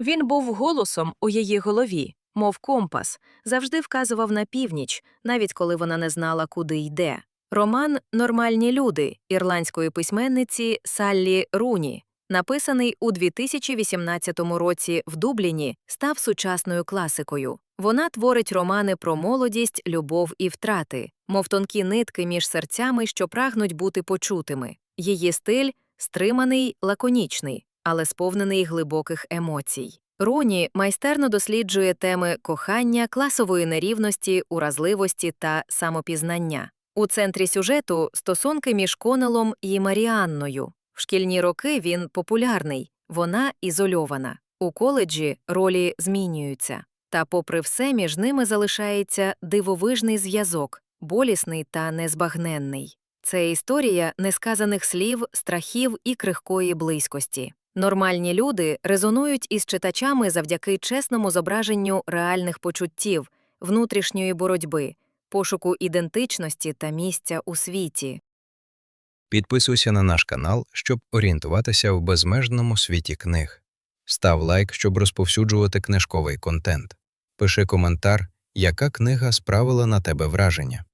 Він був голосом у її голові, мов компас, завжди вказував на північ, навіть коли вона не знала, куди йде. Роман Нормальні люди ірландської письменниці Саллі Руні, написаний у 2018 році в Дубліні, став сучасною класикою. Вона творить романи про молодість, любов і втрати, мов тонкі нитки між серцями, що прагнуть бути почутими. Її стиль стриманий, лаконічний, але сповнений глибоких емоцій. Руні майстерно досліджує теми кохання, класової нерівності, уразливості та самопізнання. У центрі сюжету стосунки між Конелом і Маріанною. В шкільні роки він популярний, вона ізольована. У коледжі ролі змінюються. Та, попри все, між ними залишається дивовижний зв'язок, болісний та незбагненний. Це історія несказаних слів, страхів і крихкої близькості. Нормальні люди резонують із читачами завдяки чесному зображенню реальних почуттів, внутрішньої боротьби, пошуку ідентичності та місця у світі. Підписуйся на наш канал, щоб орієнтуватися в безмежному світі книг. Став лайк, щоб розповсюджувати книжковий контент. Пиши коментар, яка книга справила на тебе враження.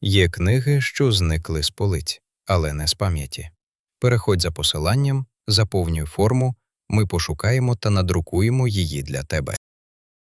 Є книги, що зникли з полиць, але не з пам'яті. Переходь за посиланням, заповнюй форму, ми пошукаємо та надрукуємо її для тебе.